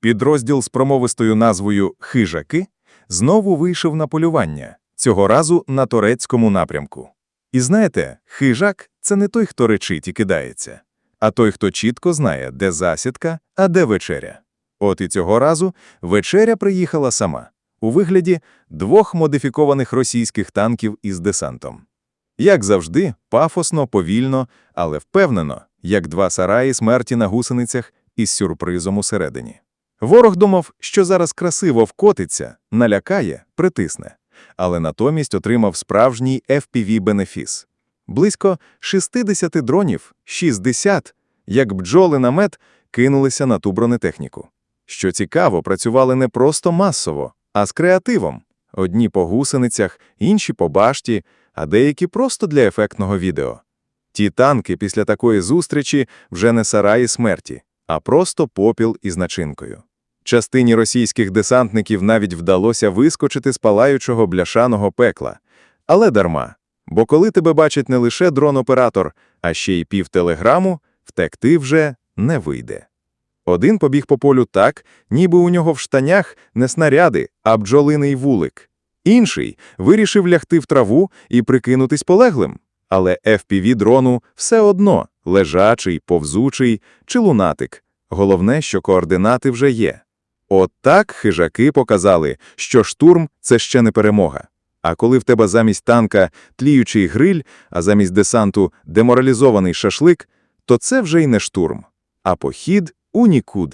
Підрозділ з промовистою назвою «Хижаки» знову вийшов на полювання, цього разу на турецькому напрямку. І знаєте, хижак – це не той, хто речить і кидається, а той, хто чітко знає, де засідка, а де вечеря. От і цього разу вечеря приїхала сама, у вигляді двох модифікованих російських танків із десантом. Як завжди, пафосно, повільно, але впевнено, як два сараї смерті на гусеницях із сюрпризом усередині. Ворог думав, що зараз красиво вкотиться, налякає, притисне, але натомість отримав справжній FPV-бенефіс. Близько 60 дронів, 60, як бджоли на мед, кинулися на ту бронетехніку. Що цікаво, працювали не просто масово, а з креативом. Одні по гусеницях, інші по башті, а деякі просто для ефектного відео. Ті танки після такої зустрічі вже не сараї смерті, а просто попіл із начинкою. Частині російських десантників навіть вдалося вискочити з палаючого бляшаного пекла. Але дарма. Бо коли тебе бачить не лише дрон-оператор, а ще й пів телеграму, втекти вже не вийде. Один побіг по полю так, ніби у нього в штанях не снаряди, а бджолиний вулик. Інший вирішив лягти в траву і прикинутись полеглим. Але FPV-дрону все одно – лежачий, повзучий чи лунатик. Головне, що координати вже є. От так хижаки показали, що штурм – це ще не перемога. А коли в тебе замість танка тліючий гриль, а замість десанту деморалізований шашлик, то це вже й не штурм, а похід у нікуди.